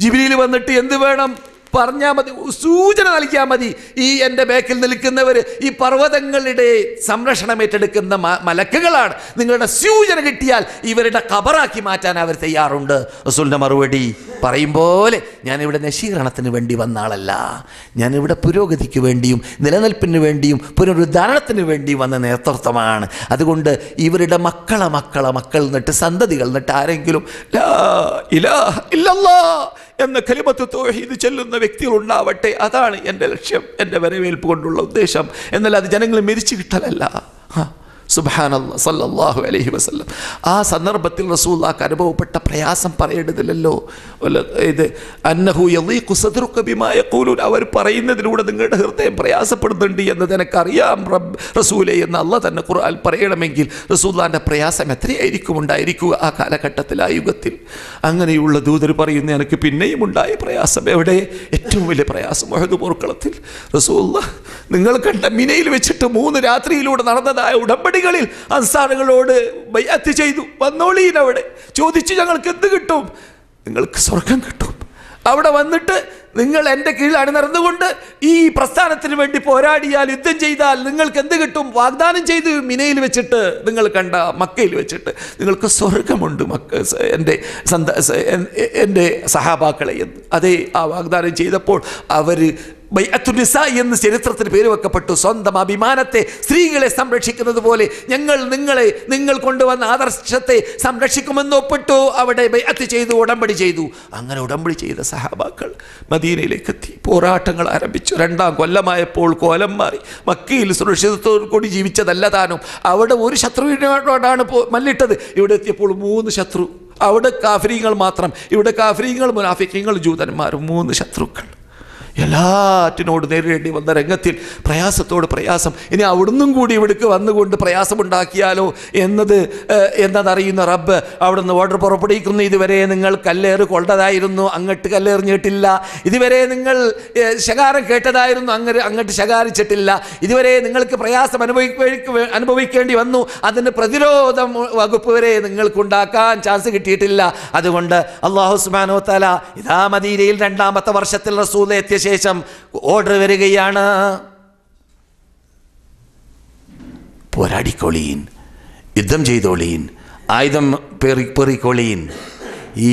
ജിബിലിയിൽ വന്നിട്ട് എന്ത് വേണം? പറഞ്ഞാൽ മതി സൂചന നൽകിയാൽ മതി. ഈ എന്റെ ബാക്കിൽ നിൽക്കുന്നവർ ഈ പർവതങ്ങളുടെ സംരക്ഷണം ഏറ്റെടുക്കുന്ന മലക്കുകളാണ്. നിങ്ങളുടെ സൂചന കിട്ടിയാൽ ഇവരുടെ കബറാക്കി മാറ്റാൻ അവർ തയ്യാറുണ്ട്. റസൂലിന്റെ മറുപടി പറയും പോലെ ഞാനിവിടെ നശീകരണത്തിന് വേണ്ടി വന്ന ആളല്ല ഞാനിവിടെ പുരോഗതിക്ക് വേണ്ടിയും നിലനിൽപ്പിന് വേണ്ടിയും പുനരുദ്ധാരണത്തിന് വേണ്ടിയും വന്ന നേതൃത്വമാണ്. അതുകൊണ്ട് ഇവരുടെ മക്കളെ മക്കളെ മക്കൾ എന്നിട്ട് സന്തതികൾ എന്നിട്ട് ആരെങ്കിലും ഇല്ല ഇല്ലല്ലാ എന്ന കലിമത്ത് തോഹീദ് ചെല്ലുന്ന വ്യക്തികൾ ഉണ്ടാവട്ടെ. അതാണ് എന്റെ ലക്ഷ്യം എന്റെ വരവേൽപ്പ് കൊണ്ടുള്ള ഉദ്ദേശം. എന്നാൽ അത് ജനങ്ങൾ മരിച്ചു കിട്ടലല്ല. സുബാനല്ല സല്ലല്ലാഹു അലഹി വസ്ലം ആ സന്ദർഭത്തിൽ റസൂല്ലാക്ക് അനുഭവപ്പെട്ട പ്രയാസം പറയേണ്ടതില്ലല്ലോ. ഇത് അന്നഹു യളീഖു സദ്റുക ബിമാ യഖൂലൂൻ. അവർ പറയുന്നതിലൂടെ നിങ്ങളുടെ ഹൃദയം പ്രയാസപ്പെടുന്നുണ്ട് എന്ന് നിനക്കറിയാം റബ് റസൂലെ എന്ന് അല്ല തന്നെ ഖുർആൻ പറയണമെങ്കിൽ റസൂല്ലാന്റെ പ്രയാസം എത്രയായിരിക്കും ഉണ്ടായിരിക്കുക ആ കാലഘട്ടത്തിൽ ആ യുഗത്തിൽ? അങ്ങനെയുള്ള ദൂതർ പറയുന്ന എനിക്ക് പിന്നെയും ഉണ്ടായ പ്രയാസം എവിടെ? ഏറ്റവും വലിയ പ്രയാസം വഹദ് പോർക്കളത്തിൽ. റസൂല്ല നിങ്ങൾ കണ്ട മിനയിൽ വെച്ചിട്ട് മൂന്ന് രാത്രിയിലൂടെ നടന്നതായ ഉടമ്പടികളിൽ അൻസാറുകളോട് ബയ്യാത്ത് ചെയ്തു. വന്നോളീൻ അവിടെ ചോദിച്ചു ഞങ്ങൾക്ക് എന്ത് കിട്ടും? നിങ്ങൾക്ക് സ്വർഗം കിട്ടും. അവിടെ വന്നിട്ട് നിങ്ങൾ എന്റെ കീഴിൽ അണിനിറന്നുകൊണ്ട് ഈ പ്രസ്ഥാനത്തിന് വേണ്ടി പോരാടിയാൽ യുദ്ധം ചെയ്താൽ നിങ്ങൾക്ക് എന്ത് കിട്ടും? വാഗ്ദാനം ചെയ്ത് മിനയിൽ വെച്ചിട്ട് നിങ്ങൾ കണ്ട മക്കയിൽ വെച്ചിട്ട് നിങ്ങൾക്ക് സ്വർഗമുണ്ട് മക്ക എന്റെ സന്ത എന്റെ സഹാബാക്കളെ എന്ന്. അതേ ആ വാഗ്ദാനം ചെയ്തപ്പോൾ അവർ ബൈഅത്തുനിസ എന്ന് ചരിത്രത്തിന് പേര് വെക്കപ്പെട്ടു സ്വന്തം അഭിമാനത്തെ സ്ത്രീകളെ സംരക്ഷിക്കുന്നത് പോലെ ഞങ്ങൾ നിങ്ങളെ നിങ്ങൾ കൊണ്ടുവന്ന ആദർശത്തെ സംരക്ഷിക്കുമെന്ന് ഒപ്പിട്ടു. അവിടെ ബൈഅത്ത് ചെയ്തു ഉടമ്പടി ചെയ്തു. അങ്ങനെ ഉടമ്പടി ചെയ്ത സഹാബാക്കൾ മദീനയിലേക്ക് എത്തി. പോരാട്ടങ്ങൾ ആരംഭിച്ചു. രണ്ടാം കൊല്ലമായപ്പോൾ കോലം മാറി. മക്കയിൽ സുരക്ഷിതത്തോടു കൂടി ജീവിച്ചതല്ല താനും. അവിടെ ഒരു ശത്രുവിനോടാണ് മല്ലിട്ടത്. ഇവിടെ എത്തിയപ്പോൾ മൂന്ന് ശത്രു. അവിടെ കാഫരീങ്ങൾ മാത്രം. ഇവിടെ കാഫരീങ്ങൾ മുനാഫിക്കങ്ങൾ ജൂതന്മാരും മൂന്ന് ശത്രുക്കൾ. എല്ലാറ്റിനോട് നേരിടേണ്ടി വന്ന രംഗത്തിൽ പ്രയാസത്തോട് പ്രയാസം. ഇനി അവിടുന്നും കൂടി ഇവിടേക്ക് വന്നുകൊണ്ട് പ്രയാസമുണ്ടാക്കിയാലോ എന്നത് എന്നതറിയുന്ന റബ്ബ് അവിടുന്ന് ഓർഡർ പുറപ്പെടുവിക്കുന്നു. ഇതുവരെ നിങ്ങൾ കല്ലേറ് കൊള്ളതായിരുന്നു അങ്ങോട്ട് കല്ലേറിഞ്ഞിട്ടില്ല. ഇതുവരെ നിങ്ങൾ ശകാരം കേട്ടതായിരുന്നു അങ്ങ് അങ്ങോട്ട് ശകാരിച്ചിട്ടില്ല. ഇതുവരെ നിങ്ങൾക്ക് പ്രയാസം അനുഭവിക്ക അനുഭവിക്കേണ്ടി വന്നു. അതിന് പ്രതിരോധം വകുപ്പ് വരെ നിങ്ങൾക്കുണ്ടാക്കാൻ ചാൻസ് കിട്ടിയിട്ടില്ല. അതുകൊണ്ട് അള്ളാഹുസ്മാനോ തല ഇതാ മദീനയിൽ രണ്ടാമത്തെ വർഷത്തിൽ റസൂൽ എത്തിയ ശേഷം ഓർഡർ വരികയാണ്. പോരാടിക്കോളീൻ യുദ്ധം ചെയ്തോളീൻ ആയുധം പെറി പെറിക്കോളീൻ. ഈ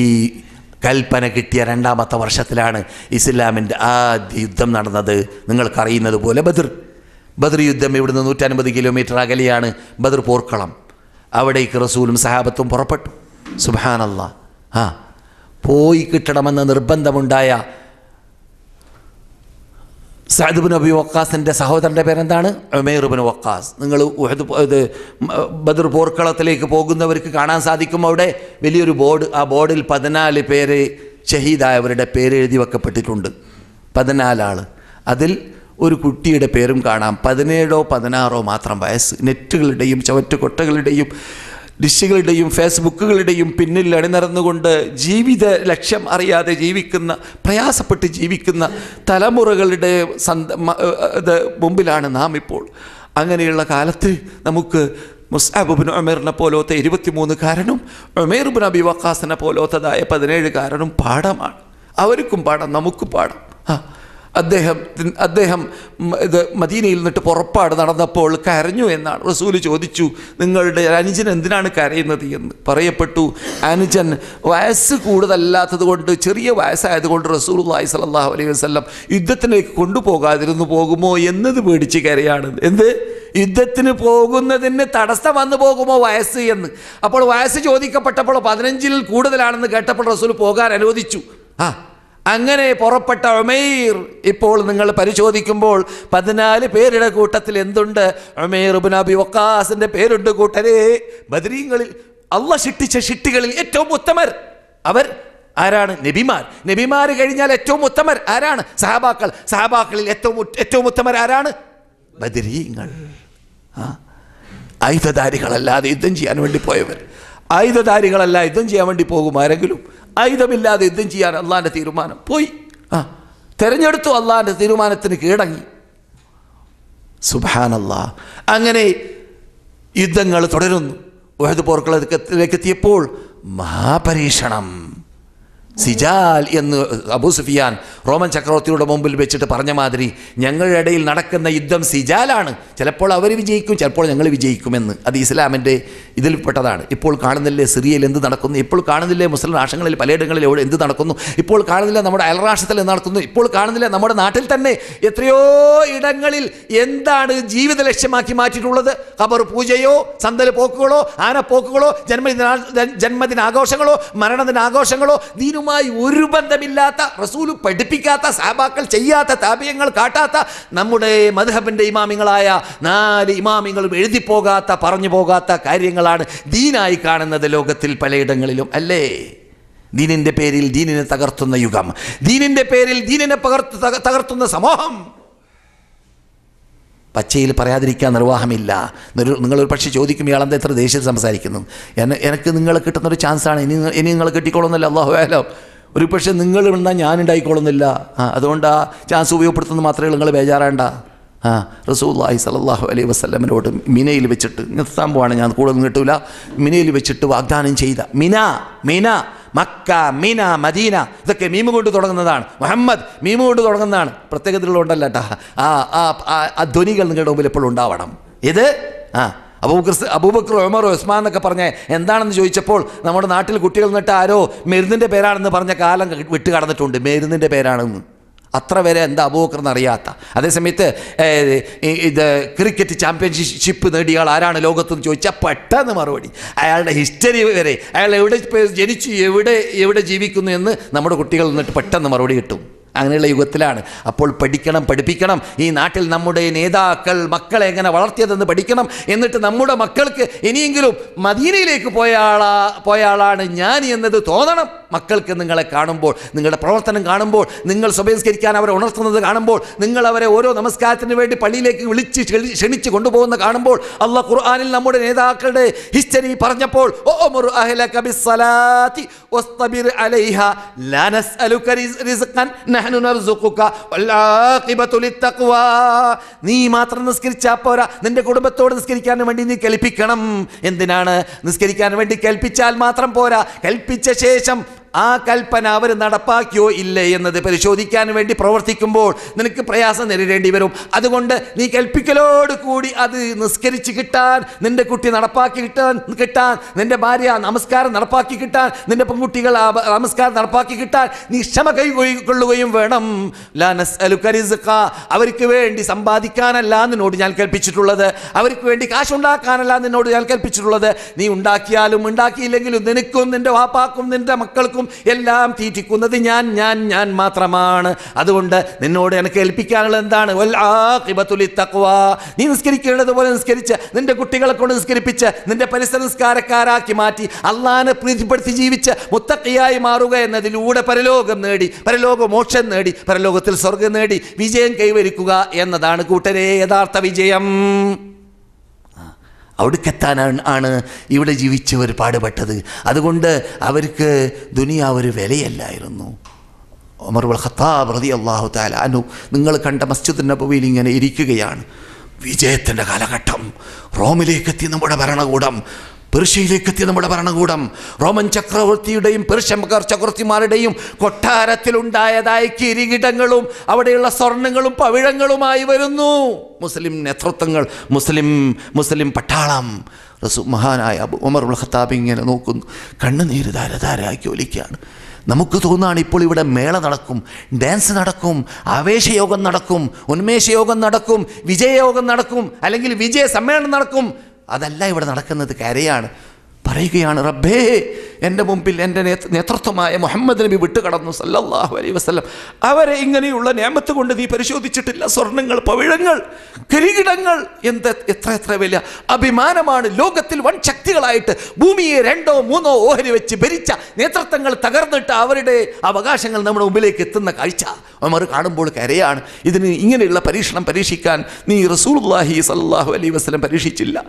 കൽപ്പന കിട്ടിയ രണ്ടാമത്തെ വർഷത്തിലാണ് ഇസ്ലാമിന്റെ ആദ്യ യുദ്ധം നടന്നത്. നിങ്ങൾക്കറിയുന്നത് പോലെ ബദർ. ബദർ യുദ്ധം ഇവിടുന്ന് നൂറ്റൻപത് കിലോമീറ്റർ അകലെയാണ് ബദർ പോർക്കളം. അവിടേക്ക് റസൂലും സഹാബത്തും പുറപ്പെട്ടു. സുബാനല്ല ആ പോയി കിട്ടണമെന്ന് നിർബന്ധമുണ്ടായ സഅദ്ബിൻ അബി വക്കാസിന്റെ സഹോദരന്റെ പേരെന്താണ്? ഉമേറുബിൻ വക്കാസ് നിങ്ങൾ ഉഹദ് ഇത് ബദർ പോർക്കളത്തിലേക്ക് പോകുന്നവർക്ക് കാണാൻ സാധിക്കും അവിടെ. വലിയൊരു ബോർഡ് ആ ബോർഡിൽ പതിനാല് പേര് ഷഹീദായവരുടെ പേര് എഴുതി വെക്കപ്പെട്ടിട്ടുണ്ട്. പതിനാലാൾ അതിൽ ഒരു കുട്ടിയുടെ പേരും കാണാം. പതിനേഴോ പതിനാറോ മാത്രം വയസ്സ്. നെറ്റുകളുടെയും ചവറ്റുകൊട്ടകളുടെയും ഡിഷുകളുടെയും ഫേസ്ബുക്കുകളുടെയും പിന്നിൽ അണിനിറന്നുകൊണ്ട് ജീവിത ലക്ഷ്യം അറിയാതെ ജീവിക്കുന്ന പ്രയാസപ്പെട്ട് ജീവിക്കുന്ന തലമുറകളുടെ സന്ത ഇത് മുമ്പിലാണ് നാം ഇപ്പോൾ അങ്ങനെയുള്ള കാലത്ത് നമുക്ക് മുസ്ആബുബിൻ ഒമേറിനെ പോലത്തെ ഇരുപത്തിമൂന്നുകാരനും ഒമേറുബിൻ അബി വക്കാസിനെ പോലത്തതായ പതിനേഴുകാരനും പാഠമാണ്. അവർക്കും പാഠം നമുക്കും പാഠം. ആ അദ്ദേഹം അദ്ദേഹം ഇത് മദീനയിൽ നിന്നിട്ട് പുറപ്പാട് നടന്നപ്പോൾ കരഞ്ഞു എന്നാണ്. റസൂൽ ചോദിച്ചു നിങ്ങളുടെ അനുജൻ എന്തിനാണ് കരയുന്നത് എന്ന്? പറയപ്പെട്ടു അനുജൻ വയസ്സ് കൂടുതലല്ലാത്തത് കൊണ്ട് ചെറിയ വയസ്സായതുകൊണ്ട് റസൂൽ അള്ളാഹി സലാഹു അലൈഹി വസ്ലം യുദ്ധത്തിലേക്ക് കൊണ്ടുപോകാതിരുന്നു പോകുമോ എന്നത് പേടിച്ച് കരയാണ്. എന്ത്? യുദ്ധത്തിന് പോകുന്നതിന് തടസ്സം വന്നു പോകുമോ വയസ്സ് എന്ന്? അപ്പോൾ വയസ്സ് ചോദിക്കപ്പെട്ടപ്പോൾ പതിനഞ്ചിൽ കൂടുതലാണെന്ന് കേട്ടപ്പോൾ റസൂൽ പോകാൻ അനുവദിച്ചു. ആ അങ്ങനെ പുറപ്പെട്ട ഉമൈർ ഇപ്പോൾ നിങ്ങൾ പരിശോധിക്കുമ്പോൾ പതിനാല് പേരുടെ കൂട്ടത്തിൽ എന്തുണ്ട്? ഉമൈർ ബുനാബി വക്കാസിന്റെ പേരുണ്ട് കൂട്ടരെ. ബദരീങ്ങളിൽ അള്ള ശിട്ടിച്ച ഷിട്ടികളിൽ ഏറ്റവും ഉത്തമർ അവർ ആരാണ്? നബിമാർ. നബിമാർ കഴിഞ്ഞാൽ ഏറ്റവും ഉത്തമർ ആരാണ്? സഹാബാക്കൾ. സഹാബാക്കളിൽ ഏറ്റവും ഏറ്റവും ഉത്തമർ ആരാണ്? ബദരീങ്ങൾ. ആ ആയുധധാരികളല്ലാതെ യുദ്ധം ചെയ്യാൻ വേണ്ടി പോയവർ. ആയുധധാരികളല്ല യുദ്ധം ചെയ്യാൻ വേണ്ടി പോകും ആരെങ്കിലും. ആയുധമില്ലാതെ യുദ്ധം ചെയ്യാൻ അള്ളാന്റെ തീരുമാനം. പോയി. ആ തെരഞ്ഞെടുത്തു അള്ളാന്റെ തീരുമാനത്തിന് കീഴടങ്ങി. സുബാനല്ലാ അങ്ങനെ യുദ്ധങ്ങൾ തുടരുന്നു. ഉഹദ് പോർക്കളത്തിലേക്ക് എത്തിയപ്പോൾ മഹാപരീക്ഷണം. സിജാൽ എന്ന് അബൂ സുഫിയാൻ റോമൻ ചക്രവർത്തിയുടെ മുമ്പിൽ വെച്ചിട്ട് പറഞ്ഞ മാതിരി ഞങ്ങളുടെ ഇടയിൽ നടക്കുന്ന യുദ്ധം സിജാലാണ്. ചിലപ്പോൾ അവർ വിജയിക്കും ചിലപ്പോൾ ഞങ്ങൾ വിജയിക്കുമെന്ന്. അത് ഇസ്ലാമിന്റെ ഇതിൽപ്പെട്ടതാണ് ഇപ്പോൾ കാണുന്നില്ലേ സിറിയയിൽ എന്ത് നടക്കുന്നു? ഇപ്പോൾ കാണുന്നില്ലേ മുസ്ലിം രാഷ്ട്രങ്ങളിൽ പലയിടങ്ങളിൽ എവിടെ എന്ത് നടക്കുന്നു? ഇപ്പോൾ കാണുന്നില്ല നമ്മുടെ അയൽരാഷ്ട്രത്തിൽ എന്ത് നടക്കുന്നു? ഇപ്പോൾ കാണുന്നില്ല നമ്മുടെ നാട്ടിൽ തന്നെ എത്രയോ ഇടങ്ങളിൽ എന്താണ് ജീവിത ലക്ഷ്യമാക്കി മാറ്റിയിട്ടുള്ളത്? ഖബർ പൂജയോ സന്തൽ പോക്കുകളോ ആനപ്പോക്കുകളോ ജന്മദിന ജന്മദിനാഘോഷങ്ങളോ മരണദിനാഘോഷങ്ങളോ ദീനുമായി ഒരു ബന്ധമില്ലാത്ത റസൂൽ പഠിപ്പിക്കാത്ത സാബാക്കൾ ചെയ്യാത്ത താപ്യങ്ങൾ കാട്ടാത്ത നമ്മുടെ മധുഹബിന്റെ ഇമാമിങ്ങളായ നാല് ഇമാമിങ്ങളും എഴുതി പോകാത്ത പറഞ്ഞു പോകാത്ത കാര്യങ്ങളാണ് ദീനായി കാണുന്നത് ലോകത്തിൽ പലയിടങ്ങളിലും അല്ലേ? ദീനിന്റെ പേരിൽ ദീനിനെ തകർത്തുന്ന യുഗം ദീനിന്റെ പേരിൽ ദീനിനെ പകർത്ത് തക- തകർത്തുന്ന സമൂഹം. പച്ചയിൽ പറയാതിരിക്കാൻ നിർവാഹമില്ല. നിർ- നിങ്ങളൊരു പക്ഷേ ചോദിക്കും ഇയാളെന്താ എത്ര ദേഷ്യത്തിൽ സംസാരിക്കുന്നു? എനിക്ക് നിങ്ങൾ കിട്ടുന്നൊരു ചാൻസാണ്. ഇനി ഇനി നിങ്ങൾ കിട്ടിക്കോളുന്നില്ല അള്ളാഹു ആയാലോ ഒരു പക്ഷേ നിങ്ങൾ ഉണ്ടാ ഞാൻ ഉണ്ടായിക്കോളുന്നില്ല. ആ അതുകൊണ്ട് ആ ചാൻസ് ഉപയോഗപ്പെടുത്തുന്നത് മാത്രമേ നിങ്ങൾ ബേജാറാണ്ട. ആ റസൂല്ലാഹി സലാഹു അലൈഹി വസ്ലമിനോട് മിനയിൽ വെച്ചിട്ട് നിർത്താൻ പോവാണ് ഞാൻ കൂടുതൽ കിട്ടൂല. മിനയിൽ വെച്ചിട്ട് വാഗ്ദാനം ചെയ്ത. മിന മിന. മക്ക മീന മദീന ഇതൊക്കെ മീമ് കൊണ്ട് തുടങ്ങുന്നതാണ്. മുഹമ്മദ് മീമ് കൊണ്ട് തുടങ്ങുന്നതാണ്. പ്രത്യേകതകളുണ്ടല്ല കേട്ടാ ആ ആ ധ്വനികൾ നിങ്ങളുടെ മുമ്പിൽ എപ്പോഴും ഉണ്ടാവണം. ഇത് ആ അബൂബക്കർ അബൂബക്കർ ഒമർ ഉസ്മാൻ എന്നൊക്കെ പറഞ്ഞ എന്താണെന്ന് ചോദിച്ചപ്പോൾ നമ്മുടെ നാട്ടിൽ കുട്ടികൾ നിന്നിട്ട് ആരോ മരുന്നിന്റെ പേരാണെന്ന് പറഞ്ഞ കാലം വിട്ട് കടന്നിട്ടുണ്ട് മരുന്നിന്റെ പേരാണെന്ന്. അത്ര വരെ എന്താ അബൂബക്കർ എന്നറിയാത്ത അതേസമയത്ത് ഇത് ക്രിക്കറ്റ് ചാമ്പ്യൻഷിപ്പ് നേടിയ ആൾ ആരാണ് ലോകത്തെന്ന് ചോദിച്ചാൽ പെട്ടെന്ന് മറുപടി. അയാളുടെ ഹിസ്റ്ററി വരെ അയാൾ എവിടെ ജനിച്ചു എവിടെ എവിടെ ജീവിക്കുന്നു എന്ന് നമ്മുടെ കുട്ടികൾ നിന്നിട്ട് പെട്ടെന്ന് മറുപടി കിട്ടും. അങ്ങനെയുള്ള യുഗത്തിലാണ്. അപ്പോൾ പഠിക്കണം പഠിപ്പിക്കണം. ഈ നാട്ടിൽ നമ്മുടെ നേതാക്കൾ മക്കളെ എങ്ങനെ വളർത്തിയതെന്ന് പഠിക്കണം. എന്നിട്ട് നമ്മുടെ മക്കൾക്ക് ഇനിയെങ്കിലും മദീനയിലേക്ക് പോയ ആളാ പോയ ആളാണ് ഞാൻ എന്നത് തോന്നണം. മക്കൾക്ക് നിങ്ങളെ കാണുമ്പോൾ നിങ്ങളുടെ പ്രവർത്തനം കാണുമ്പോൾ നിങ്ങൾ സ്വഭയസ്കരിക്കാൻ അവരെ ഉണർത്തുന്നത് കാണുമ്പോൾ നിങ്ങൾ അവരെ ഓരോ നമസ്കാരത്തിന് വേണ്ടി പള്ളിയിലേക്ക് വിളിച്ച് ക്ഷണി- ക്ഷണിച്ച് കൊണ്ടുപോകുന്ന കാണുമ്പോൾ അള്ളാഹ് ഖുർആാനിൽ നമ്മുടെ നേതാക്കളുടെ ഹിസ്റ്ററി പറഞ്ഞപ്പോൾ "ഉഅ്മുർ അഹ്ലക ബിസ്സലാത്തി വസ്തബിർ അലൈഹ ലാ നസ്അലുക റിസ്ഖൻ നഹ്നു നർസുഖുക വൽ നീ മാത്രം നിസ്കരിച്ചാ പോരാ നിന്റെ കുടുംബത്തോട് നിസ്കരിക്കാൻ വേണ്ടി നീ കൽപ്പിക്കണം എന്തിനാണ്? നിസ്കരിക്കാൻ വേണ്ടി കൽപ്പിച്ചാൽ മാത്രം പോരാ. കൽപ്പിച്ച ശേഷം ആ കൽപ്പന അവർ നടപ്പാക്കിയോ ഇല്ലേ എന്നത് പരിശോധിക്കാൻ വേണ്ടി പ്രവർത്തിക്കുമ്പോൾ നിനക്ക് പ്രയാസം നേരിടേണ്ടി വരും. അതുകൊണ്ട് നീ കൽപ്പിക്കലോട് കൂടി അത് നിസ്കരിച്ച് കിട്ടാൻ നിന്റെ കുട്ടി നടപ്പാക്കി കിട്ടാൻ കിട്ടാൻ നിന്റെ ഭാര്യ നമസ്കാരം നടപ്പാക്കി കിട്ടാൻ നിന്റെ പെൺകുട്ടികൾ നമസ്കാരം നടപ്പാക്കി കിട്ടാൻ നീ ക്ഷമ കൈകൊള്ളുകയും വേണം. അവർക്ക് വേണ്ടി സമ്പാദിക്കാനല്ല നിന്നോട് ഞാൻ കൽപ്പിച്ചിട്ടുള്ളത്. അവർക്ക് വേണ്ടി കാശുണ്ടാക്കാനല്ല നിന്നോട് ഞാൻ കൽപ്പിച്ചിട്ടുള്ളത്. നീ ഉണ്ടാക്കിയാലും ഉണ്ടാക്കിയില്ലെങ്കിലും നിനക്കും നിന്റെ വാപ്പാക്കും നിന്റെ മക്കൾക്കും എല്ലാം തീറ്റിക്കുന്നത് ഞാൻ ഞാൻ ഞാൻ മാത്രമാണ്. അതുകൊണ്ട് നിന്നോട് എനിക്ക് ഏൽപ്പിക്കാനുള്ളത് എന്താണ്. നീ നിസ്കരിക്കേണ്ടത് പോലെ നിസ്കരിച്ച് നിന്റെ കുട്ടികളെ കൊണ്ട് നിസ്കരിപ്പിച്ച് നിന്റെ പരിസര നിസ്കാരക്കാരാക്കി മാറ്റി അള്ളാനെ പ്രീതിപ്പെടുത്തി ജീവിച്ച് മുത്തക്കിയായി മാറുക എന്നതിലൂടെ പരലോകം നേടി പരലോക മോക്ഷം നേടി പരലോകത്തിൽ സ്വർഗം നേടി വിജയം കൈവരിക്കുക എന്നതാണ് കൂട്ടരെ യഥാർത്ഥ വിജയം. അവിടേക്കെത്താനാണ് ആണ് ഇവിടെ ജീവിച്ചവർ പാടുപെട്ടത്. അതുകൊണ്ട് അവർക്ക് ദുനിയാവ് ഒരു വിലയല്ലായിരുന്നു. ഒമർ ഖത്താബ് അള്ളാഹു താല അനു നിങ്ങൾ കണ്ട മസ്ജിദ് നബുവിൽ ഇങ്ങനെ ഇരിക്കുകയാണ്. വിജയത്തിന്റെ കാലഘട്ടം. റോമിലേക്ക് എത്തി നമ്മുടെ ഭരണകൂടം. പെർഷ്യയിലേക്ക് എത്തിയ നമ്മുടെ ഭരണകൂടം. റോമൻ ചക്രവർത്തിയുടെയും പെർഷ്യൻ ചക്രവർത്തിമാരുടെയും കൊട്ടാരത്തിലുണ്ടായതായ കിരീടങ്ങളും അവിടെയുള്ള സ്വർണങ്ങളും പവിഴങ്ങളുമായി വരുന്നു. മുസ്ലിം നേതൃത്വങ്ങൾ മുസ്ലിം മുസ്ലിം പട്ടാളം. റസു മഹാനായ ഉമർ ഉൽ ഖത്താബ് ഇങ്ങനെ നോക്കുന്നു. കണ്ണുനീര് ധാരധാരാക്കി ഒലിക്കുകയാണ്. നമുക്ക് തോന്നുകയാണ് ഇപ്പോൾ ഇവിടെ മേള നടക്കും ഡാൻസ് നടക്കും ആവേശയോഗം നടക്കും ഉന്മേഷയോഗം നടക്കും വിജയയോഗം നടക്കും അല്ലെങ്കിൽ വിജയ സമ്മേളനം നടക്കും. അതല്ല ഇവിടെ നടക്കുന്നത് കരയാണ്. പറയുകയാണ് റബ്ബേ എന്റെ മുമ്പിൽ എന്റെ നേതൃ- നേതൃത്വമായ മുഹമ്മദ് നബി വിട്ടുകടന്നു സല്ലല്ലാഹു അലൈ വസ്ലം അവരെ ഇങ്ങനെയുള്ള നിയമത്ത് കൊണ്ട് നീ പരിശോധിച്ചിട്ടില്ല. സ്വർണങ്ങൾ പവിഴങ്ങൾ കിരീടങ്ങൾ എന്ത് എത്ര എത്ര വലിയ അഭിമാനമാണ്. ലോകത്തിൽ വൻ ശക്തികളായിട്ട് ഭൂമിയെ രണ്ടോ മൂന്നോ ഓഹരി വെച്ച് ഭരിച്ച നേതൃത്വങ്ങൾ തകർന്നിട്ട് അവരുടെ അവകാശങ്ങൾ നമ്മുടെ മുമ്പിലേക്ക് എത്തുന്ന കാഴ്ച അവർ കാണുമ്പോൾ കരയാണ്. ഇതിന് ഇങ്ങനെയുള്ള പരീക്ഷണം പരീക്ഷിക്കാൻ നീ റസൂലുള്ളാഹി സല്ലാഹു അലൈ വസ്ലം പരീക്ഷിച്ചില്ല.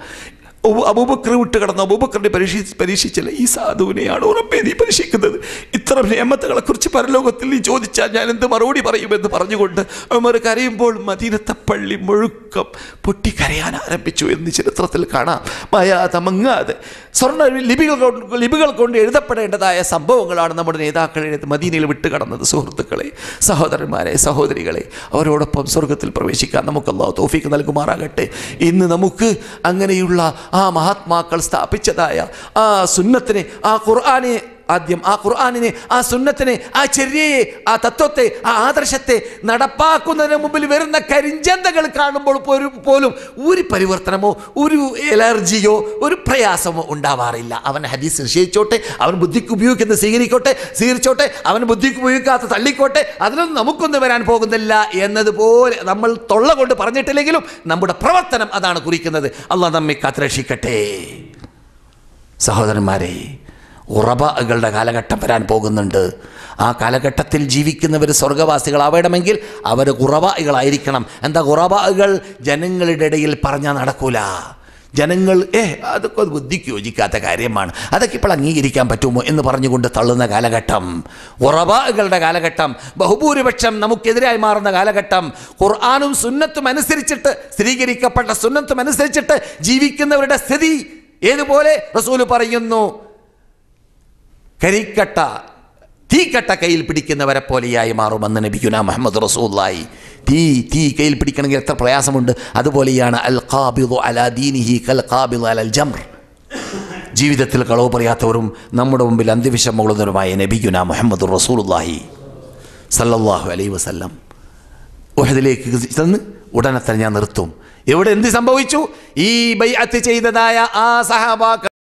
അബൂബക്കർ വിട്ട് കടന്ന അബൂബക്കറിനെ പരീക്ഷി പരീക്ഷിച്ചില്ല? ഈ സാധുവിനെയാണ് ഉറപ്പേ നീ പരീക്ഷിക്കുന്നത് ഇത്തരം നിയമത്തുകളെക്കുറിച്ച് പരലോകത്തിൽ നീ ചോദിച്ചാൽ ഞാൻ എന്ത് മറുപടി പറയുമെന്ന് പറഞ്ഞുകൊണ്ട് അവർ കരയുമ്പോൾ മദീനത്തെ പള്ളി മുഴുക്കം പൊട്ടിക്കരയാൻ ആരംഭിച്ചു എന്ന് ചരിത്രത്തിൽ കാണാം. മയാതെ മങ്ങാതെ സ്വർണ ലിപികൾ ലിപികൾ കൊണ്ട് എഴുതപ്പെടേണ്ടതായ സംഭവങ്ങളാണ് നമ്മുടെ നേതാക്കൾ മദീനയിൽ വിട്ട് കടന്നത്. സുഹൃത്തുക്കളെ സഹോദരന്മാരെ സഹോദരികളെ അവരോടൊപ്പം സ്വർഗത്തിൽ പ്രവേശിക്കാൻ നമുക്ക് തോഫിക്ക് നൽകുമാറാകട്ടെ. ഇന്ന് നമുക്ക് അങ്ങനെയുള്ള ആ മഹാത്മാക്കൾ സ്ഥാപിച്ചതായ ആ സുന്നത്തിനെ ആ ഖുർആനെ ആദ്യം ആ ഖുർആാനിനെ ആ സുന്നത്തിനെ ആ ചെറിയയെ ആ തത്വത്തെ ആ ആദർശത്തെ നടപ്പാക്കുന്നതിന് മുമ്പിൽ വരുന്ന കരിഞ്ചന്തകൾ കാണുമ്പോൾ പോലും ഒരു പരിവർത്തനമോ ഒരു എലർജിയോ ഒരു പ്രയാസമോ ഉണ്ടാവാറില്ല. അവൻ ഹദീസ് നിഷേധിച്ചോട്ടെ അവൻ ബുദ്ധിക്ക് ഉപയോഗിക്കുന്നത് സ്വീകരിക്കോട്ടെ സ്വീകരിച്ചോട്ടെ അവൻ ബുദ്ധിക്ക് ഉപയോഗിക്കാത്ത തള്ളിക്കോട്ടെ അതിലൊന്നും നമുക്കൊന്നും വരാൻ പോകുന്നില്ല എന്നതുപോലെ നമ്മൾ തൊള്ള കൊണ്ട് പറഞ്ഞിട്ടില്ലെങ്കിലും നമ്മുടെ പ്രവർത്തനം അതാണ് കുറിക്കുന്നത്. അള്ളാഹ് നമ്മെ കാത്തുരക്ഷിക്കട്ടെ. സഹോദരന്മാരെ ഉറബകളുടെ കാലഘട്ടം വരാൻ പോകുന്നുണ്ട്. ആ കാലഘട്ടത്തിൽ ജീവിക്കുന്നവർ സ്വർഗവാസികളാവണമെങ്കിൽ അവർ കുറവായികളായിരിക്കണം എന്താ കുറവാകൾ ജനങ്ങളുടെ ഇടയിൽ പറഞ്ഞാൽ നടക്കൂല. ജനങ്ങൾ ഏ അതൊക്കെ അത് ബുദ്ധിക്ക് യോജിക്കാത്ത കാര്യമാണ്. അതൊക്കെ ഇപ്പോൾ അംഗീകരിക്കാൻ പറ്റുമോ എന്ന് പറഞ്ഞുകൊണ്ട് തള്ളുന്ന കാലഘട്ടം. ഉറവകളുടെ കാലഘട്ടം ബഹുഭൂരിപക്ഷം നമുക്കെതിരായി മാറുന്ന കാലഘട്ടം. ഖുർആാനും സുന്നത്തും അനുസരിച്ചിട്ട് സ്ഥിരീകരിക്കപ്പെട്ട സുന്നത്തും അനുസരിച്ചിട്ട് ജീവിക്കുന്നവരുടെ സ്ഥിതി ഏതുപോലെ? റസൂൽ പറയുന്നു കരിക്കട്ട തീക്കട്ട കയ്യിൽ പിടിക്കുന്നവരെ പോലെയായി മാറുമെന്ന് നബിക്കുന മുഹമ്മദ് റസൂല്ലായി തീ തീ കയ്യിൽ പിടിക്കണമെങ്കിൽ എത്ര പ്രയാസമുണ്ട്. അതുപോലെയാണ് അൽ ഖാബിദു അലാ ദീനിഹി കൽ കാബിദു അലൽ ജംർ. ജീവിതത്തിൽ കളവ് പറയാത്തവരും നമ്മുടെ മുമ്പിൽ അന്ത്യവിഷം മുകളുന്നവരുമായ നബിക്കുന മുഹമ്മദ് റസൂലുല്ലാഹി സല്ലല്ലാഹു അലൈ വസല്ലം. ഉഹദിലേക്ക് ചെന്ന് ഉടനെ തന്നെ ഞാൻ നിർത്തും. ഇവിടെ എന്ത് സംഭവിച്ചു? ഈ ബൈഅത്ത് ചെയ്തതായ ആ സഹാബാക്കൾ